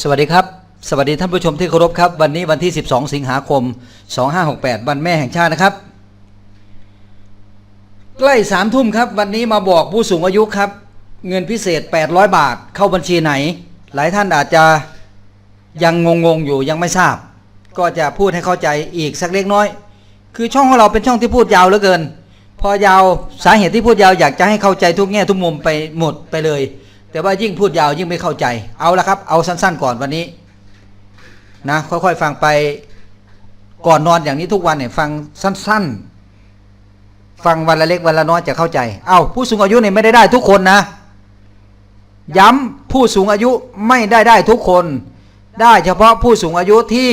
สวัสดีครับ สวัสดีท่านผู้ชมที่เคารพครับ วันนี้วันที่ 12 สิงหาคม 2568 วันแม่แห่งชาตินะครับ ใกล้สามทุ่มครับ วันนี้มาบอกผู้สูงอายุครับ เงินพิเศษ 800 บาทเข้าบัญชีไหน หลายท่านอาจจะยังงงๆอยู่ยังไม่ทราบ ก็จะพูดให้เข้าใจอีกสักเล็กน้อย คือช่องของเราเป็นช่องที่พูดยาวเหลือเกิน พอยาวสาเหตุที่พูดยาวอยากจะให้เข้าใจทุกแง่ทุกมุมไปหมดไปเลย แต่ว่ายิ่งพูดยาวยิ่งไม่เข้าใจ เอาละครับ เอาสั้น ๆ ก่อนวันนี้ นะ ค่อยๆฟังไปก่อนนอนอย่างนี้ทุกวันเนี่ย ฟังสั้น ๆ ฟังวันละเล็กวันละน้อยจะเข้าใจ เอาผู้สูงอายุเนี่ยไม่ได้ได้ทุกคนนะ ย้ำผู้สูงอายุไม่ได้ได้ทุกคน ได้เฉพาะผู้สูงอายุที่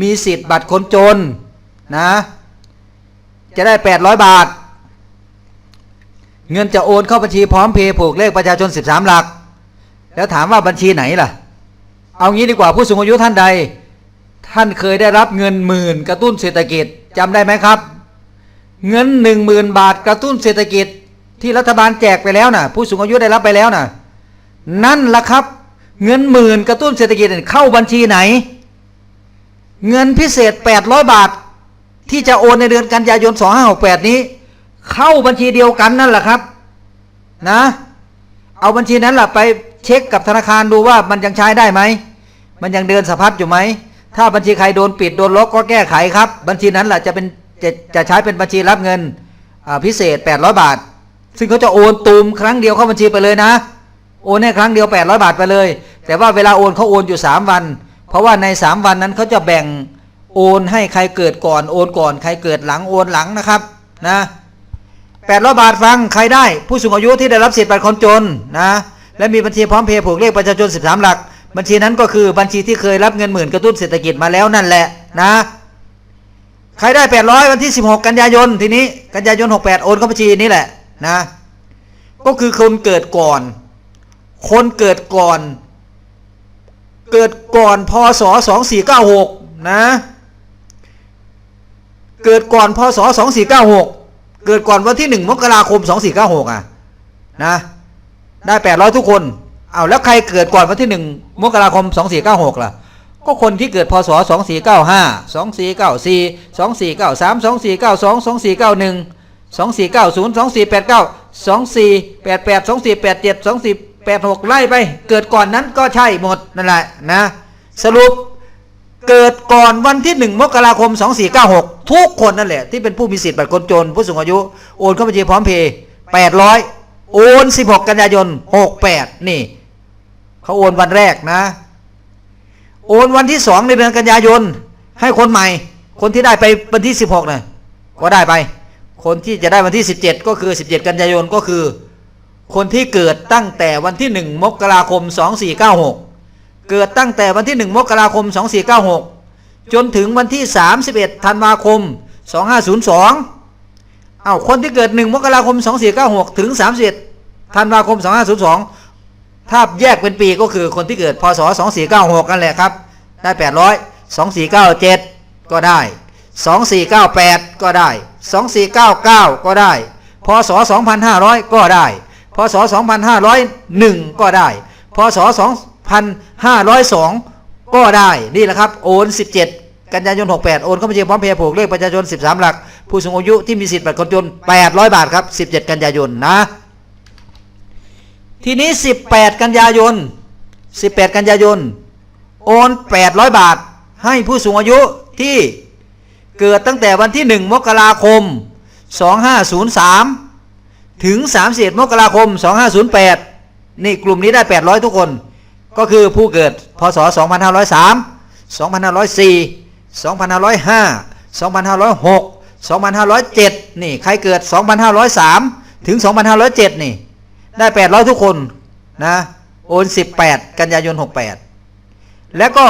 มีสิทธิ์บัตรคนจนนะ จะได้ 800 บาท เงินจะโอนเข้าบัญชีพร้อมเพย์ผูกเลขประชาชน 13 หลัก แล้วถามว่าบัญชีไหนล่ะ เอางี้ดีกว่าผู้สูงอายุท่านใด ท่านเคยได้รับเงินหมื่นกระตุ้นเศรษฐกิจจำได้ไหมครับ เงินหนึ่งหมื่นบาทกระตุ้นเศรษฐกิจที่รัฐบาลแจกไปแล้วนะผู้สูงอายุได้รับไปแล้วนะนั่นล่ะครับ เงินหมื่นกระตุ้นเศรษฐกิจเข้าบัญชีไหน เงินพิเศษ 800 บาท ที่จะโอนในเดือนกันยายน 2568 นี้ เข้าบัญชีเดียวกันนั่นแหละครับ นะ เอาบัญชีนั้นแหละไปเช็คกับธนาคารดูว่ามันยังใช้ได้ไหม มันยังเดินสะพัดอยู่ไหม ถ้าบัญชีใครโดนปิดโดนล็อกก็แก้ไขครับ บัญชีนั้นแหละจะเป็นจะจะใช้เป็นบัญชีรับเงินพิเศษ 800 บาท ซึ่งเขาจะโอนตูมครั้งเดียวเข้าบัญชีไปเลยนะ โอนให้ครั้งเดียว 800 บาทไปเลย แต่ว่าเวลาโอนเขาโอนอยู่ 3 วัน เพราะว่าใน 3 วันนั้นเขาจะแบ่งโอนให้ใครเกิดก่อนโอนก่อนใครเกิดหลังโอนหลังนะครับนะ 800บาทฟังใครได้ ผู้สูงอายุที่ได้รับสิทธิ์บัตรคนจนนะและมีบัญชีพร้อมเพย์ผูกเลขประชาชน 13 หลัก บัญชีนั้นก็คือบัญชีที่เคยรับเงินหมื่นกระตุ้นเศรษฐกิจมาแล้วนั่นแหละนะ ใครได้ 800 วันที่ 16 กันยายนทีนี้กันยายน 68 โอนเข้าบัญชีนี้แหละนะ ก็คือคนเกิดก่อน คนเกิดก่อน เกิดก่อนพศ 2496 นะ เกิดก่อนพศ 2496 เกิดก่อนวันที่1มกราคม2496อะนะได้800ทุกคนเอาแล้วใครเกิดก่อนวันที่1มกราคม2496ล่ะก็คนที่เกิดพศ2495 2494 2493 2492 2491 2490 2489 2488 2487 2486ไล่ไป เกิดก่อนนั้นก็ใช่หมดนั่นแหละนะ สรุป เกิดก่อนวันที่1มกราคม 2496 ทุกคนนั่นแหละ ที่เป็นผู้มีสิทธิ์บัตรคนจน ผู้สูงอายุ โอนเข้าบัญชีพร้อมเพย์800 โอน 16 กันยายน 68 นี่เขาโอนวันแรกนะ โอนวันที่2ในเดือนกันยายน ให้คนใหม่ คนที่ได้ไปวันที่ 16นะก็ได้ไป คนที่จะได้วันที่ 17 ก็คือ 17 กันยายนก็คือ คนที่เกิดตั้งแต่วันที่ 1 มกราคม 2496 เกิดตั้งแต่วันที่ 1 มกราคม 2496 จนถึงวันที่ 31 ธันวาคม 2502 เอาคนที่เกิด 1 มกราคม 2496 ถึง 31 ธันวาคม 2502 ถ้าแยกเป็นปีก็คือคนที่เกิด พศ 2496นั่นแหละครับ ได้ 800 2497 ก็ได้ 2498 ก็ได้ 2499 ก็ได้ พศ 2500 ก็ได้ พศ 2501 ก็ได้ พศ 2 0 0 502 ก็ได้นี่แหละครับโอน 17 กันยายน 68 โอนเข้าบัญชีพร้อมเพย์ผูกเลขประชาชน 13 หลัก ผู้สูงอายุที่มีสิทธิ์บัตรคนจน 800 บาทครับ 17 กันยายนนะ ทีนี้ 18 กันยายน 18 กันยายน โอน 800 บาท ให้ผู้สูงอายุที่เกิดตั้งแต่วันที่ 1 มกราคม 2503 ถึง 31 มกราคม 2508 นี่กลุ่มนี้ได้ 800 ทุกคน ก็คือผู้เกิดพศ 2503 2504 2505 2506 2507 นี่ ใครเกิด 2503 ถึง 2507 นี่ ได้ 800 ทุกคน นะ โอน 18 กันยายน 68 แล้วก็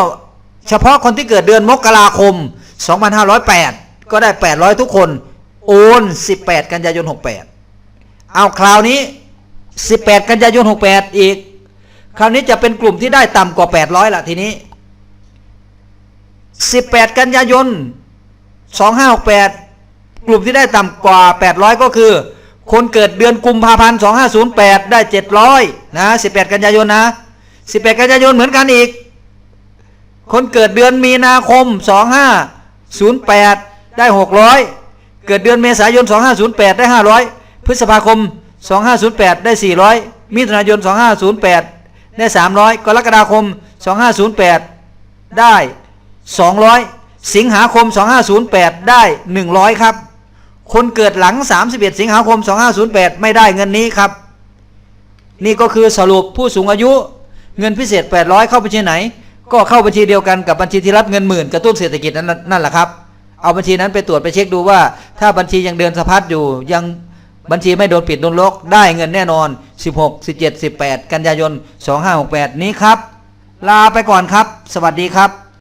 เฉพาะคนที่เกิดเดือนมกราคม 2508 ก็ได้ 800 ทุกคน โอน 18 กันยายน 68 เอาคราวนี้ 18 กันยายน 68 อีก คราวนี้จะเป็นกลุ่มที่ได้ต่ำกว่า 800ละทีนี้ 18 กันยายน 2568 กลุ่มที่ได้ต่ำกว่า 800 ก็คือ คนเกิดเดือนกุมภาพันธ์ 2508 ได้ 700 นะ 18 กันยายนนะ 18 กันยายนเหมือนกันอีก คนเกิดเดือนมีนาคม 2508 ได้ 600 เกิดเดือนเมษายน 2508 ได้ 500 พฤษภาคม 2508 ได้ 400 มิถุนายน 2508 ได้ 300 กรกฎาคม 2508 ได้ 200 สิงหาคม 2508 ได้ 100 ครับ คนเกิดหลัง 31 สิงหาคม 2508 ไม่ได้เงินนี้ครับ นี่ก็คือสรุปผู้สูงอายุเงินพิเศษ 800 เข้าบัญชีไหน ก็เข้าบัญชีเดียวกันกับบัญชีที่รับเงินหมื่นกระตุ้นเศรษฐกิจนั่นนั่นแหละครับเอาบัญชีนั้นไปตรวจไปเช็คดูว่า ถ้าบัญชียังเดินสะพัดอยู่ยังบัญชีไม่โดนปิดโดนล็อกได้เงินแน่นอน 16 17 18 กันยายน 2568 นี้ครับ ลาไปก่อนครับ สวัสดีครับ